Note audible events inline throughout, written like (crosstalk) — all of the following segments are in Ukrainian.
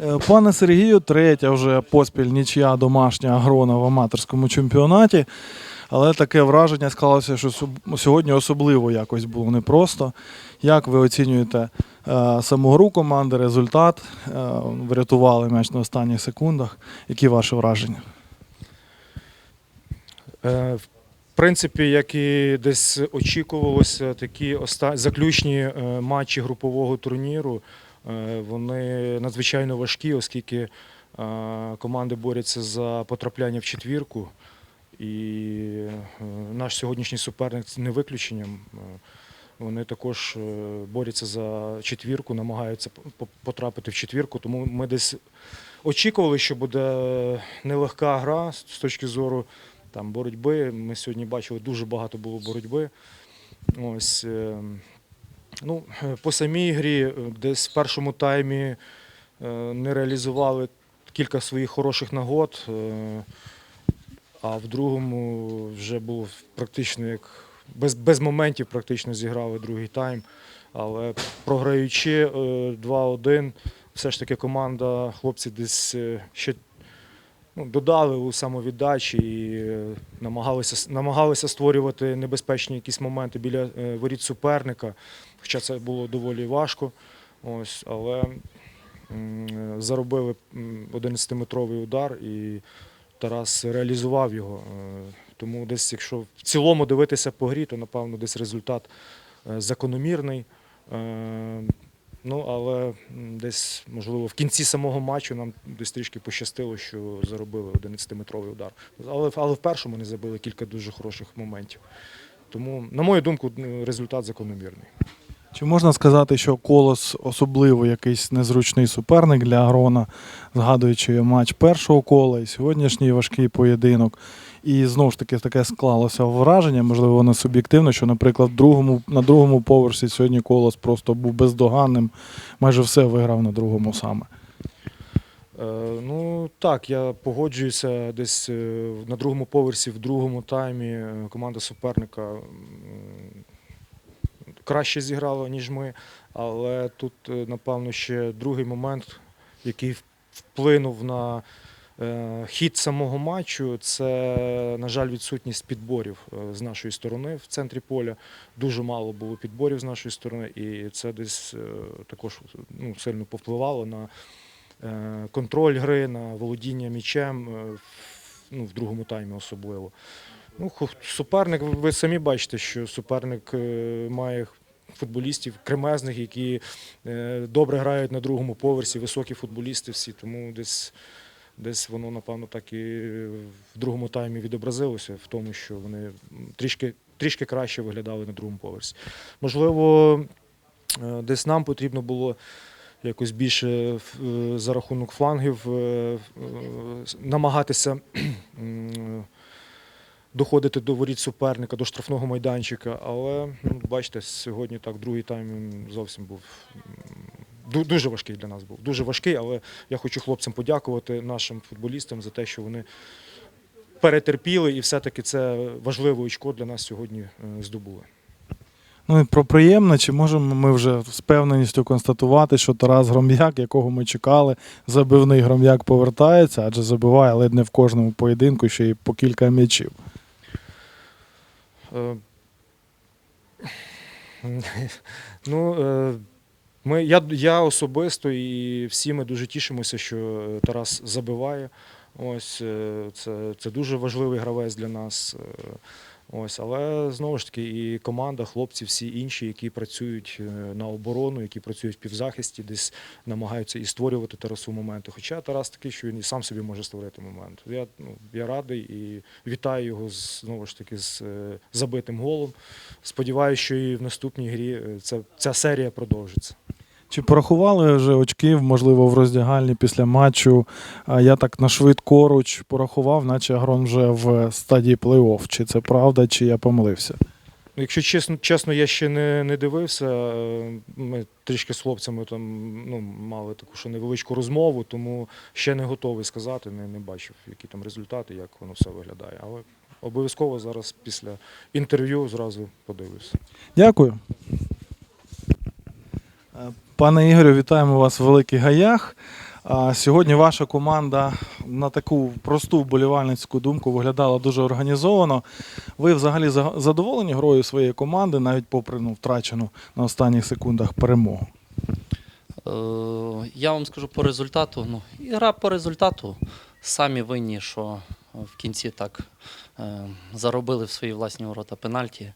Е, Пане Сергію, третя вже поспіль нічия домашня агрона в аматорському чемпіонаті. Але таке враження склалося, що сьогодні особливо якось було непросто. Як ви оцінюєте е, саму гру команди, результат? Е, врятували м'яч на останніх секундах. Які ваші враження? В принципі, як і десь очікувалося, такі заключні матчі групового турніру вони надзвичайно важкі, оскільки е, команди борються за потрапляння в четвірку. І е, наш сьогоднішній суперник це не виключенням. Е, Вони також е, борються за четвірку, намагаються потрапити в четвірку. Тому ми десь очікували, що буде нелегка гра з з точки зору там боротьби. Ми сьогодні бачили дуже багато було боротьби. Ось, е, ну, по самій грі, е, десь в першому таймі е, не реалізували кілька своїх хороших нагод, е, а в другому вже було практично як без, без моментів практично зіграли другий тайм. Але програючи е, 2-1, все ж таки команда, хлопці десь ще ну, додали у самовіддачі і е, намагалися, намагалися створювати небезпечні якісь моменти біля е, воріт суперника, хоча це було доволі важко. Ось, але заробили 11-метровий удар і Тарас реалізував його. Е, Тому десь, якщо в цілому дивитися по грі, то напевно десь результат закономірний. Ну, але десь, можливо, в кінці самого матчу нам десь трішки пощастило, що заробили 11-метровий удар. Але, але в першому не забили кілька дуже хороших моментів. Тому, на мою думку, результат закономірний. Чи можна сказати, що колос особливо якийсь незручний суперник для Агрона, згадуючи матч першого кола і сьогоднішній важкий поєдинок. І знову ж таки таке склалося враження, можливо, воно суб'єктивно, що, наприклад, другому, на другому поверсі сьогодні колос просто був бездоганним, майже все виграв на другому саме. Е, Ну так, я погоджуюся десь е, на другому поверсі, в другому таймі е, команда суперника краще зіграла, ніж ми. Але тут, напевно, ще другий момент, який вплинув на хід самого матчу, це, на жаль, відсутність підборів е, з нашої сторони в центрі поля. Дуже мало було підборів з нашої сторони, і це десь е, також ну, сильно повпливало на е, контроль гри, на володіння м'ячем, е, в- ну, в другому таймі особливо. Ну, суперник, ви- самі бачите, що суперник е, має футболістів кремезних, які е, добре грають на другому поверсі, високі футболісти всі, тому десь. Десь воно, напевно, так і в другому таймі відобразилося в тому, що вони трішки, трішки краще виглядали на другому поверсі. Можливо, е, десь нам потрібно було якось більше е, за рахунок флангів е, намагатися доходити до воріт суперника, до штрафного майданчика. Але ну, бачите, сьогодні так другий тайм зовсім був дуже важкий для нас був. Дуже важкий, але я хочу хлопцям подякувати нашим футболістам за те, що вони перетерпіли, і все-таки це важливе очко для нас сьогодні е, здобули. Ну і про приємне, чи можемо ми вже з певненістю констатувати, що Тарас Гром'як, якого ми чекали, забивний гром'як повертається, адже забиває ледь не в кожному поєдинку ще й по кілька м'ячів. Е, (laughs) Ну, е, ми, я, я особисто і всі ми дуже тішимося, що е, Тарас забиває. Ось е, це, це дуже важливий гравець для нас. е, Ось, але знову ж таки, і команда, хлопці, всі інші, які працюють на оборону, які працюють в півзахисті, десь намагаються і створювати Тарасу моменти. Хоча Тарас такий, що він і сам собі може створити момент. Я, ну, я радий і вітаю його з, знову ж таки з забитим голом. Сподіваюся, що і в наступній грі е, ця, ця серія продовжиться. Чи порахували вже очків, можливо, в роздягальні після матчу? Я так на швидкоруч порахував, наче Агрон вже в стадії плей-офф. Чи це правда, чи я помилився? Якщо чесно, чесно, я ще не, не дивився. Е, Ми трішки з хлопцями там ну, мали таку ще невеличку розмову, тому ще не готовий сказати, не, не бачив, які там результати, як воно все виглядає. Але обов'язково зараз після інтерв'ю зразу подивлюся. Дякую. Пане Ігорю, вітаємо вас в Великих Гаях. Сьогодні ваша команда на таку просту вболівальницьку думку виглядала дуже організовано. Ви взагалі задоволені грою своєї команди, навіть попри ну, втрачену на останніх секундах перемогу? Е, Я вам скажу по результату. Ну, ігра по результату. Самі винні, що в кінці так е, заробили в свої власні ворота пенальті.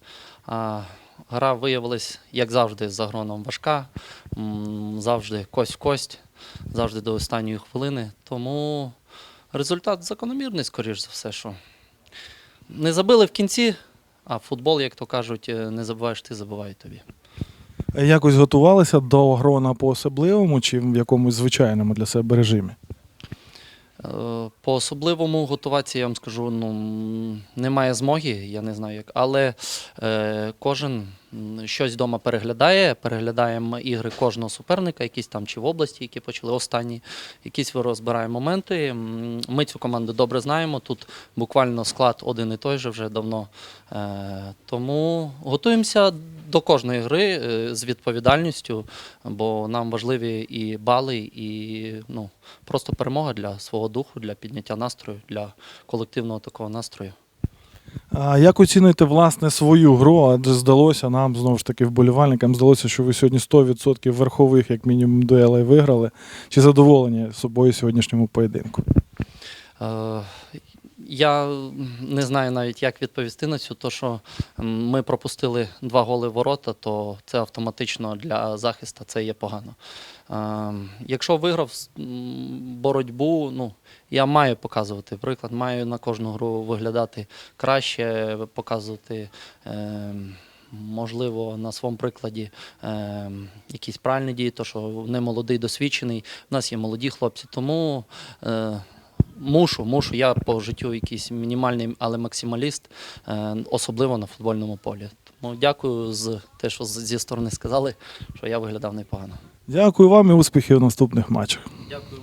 Гра виявилась, як завжди, за гроном важка, завжди кость в кость, завжди до останньої хвилини. Тому результат закономірний, скоріш за все, що не забили в кінці, а футбол, як то кажуть, е, не забуваєш ти, забувають тобі. Якось готувалися до грона по особливому чи в якомусь звичайному для себе режимі? Е, По особливому готуватися, я вам скажу, ну немає змоги, я не знаю як. Але е, кожен щось вдома переглядає, переглядаємо ігри кожного суперника, якісь там чи в області, які почали останні, якісь розбираємо моменти. Ми цю команду добре знаємо. Тут буквально склад один і той же вже давно. Е, тому готуємося до кожної гри е, з відповідальністю, бо нам важливі і бали, і ну, просто перемога для свого духу, для підняття настрою, для колективного такого настрою. А як оцінуєте власне свою гру? Адже здалося нам знову ж таки вболівальникам здалося, що ви сьогодні 100% верхових, як мінімум, дуелей виграли. Чи задоволені собою сьогоднішньому поєдинку? Я не знаю навіть, як відповісти на цю, то що ми пропустили два голи ворота, то це автоматично для захисту це є погано. Якщо виграв боротьбу, ну я маю показувати приклад, маю на кожну гру виглядати краще, показувати. е, Можливо, на своєму прикладі е, якісь правильні дії, то що не молодий, досвідчений. У нас є молоді хлопці, тому е, Мушу, мушу. Я по життю якийсь мінімальний, але максималіст, е, особливо на футбольному полі. Тому дякую за те, що зі сторони сказали, що я виглядав непогано. Дякую вам і успіхів в наступних матчах. Дякую.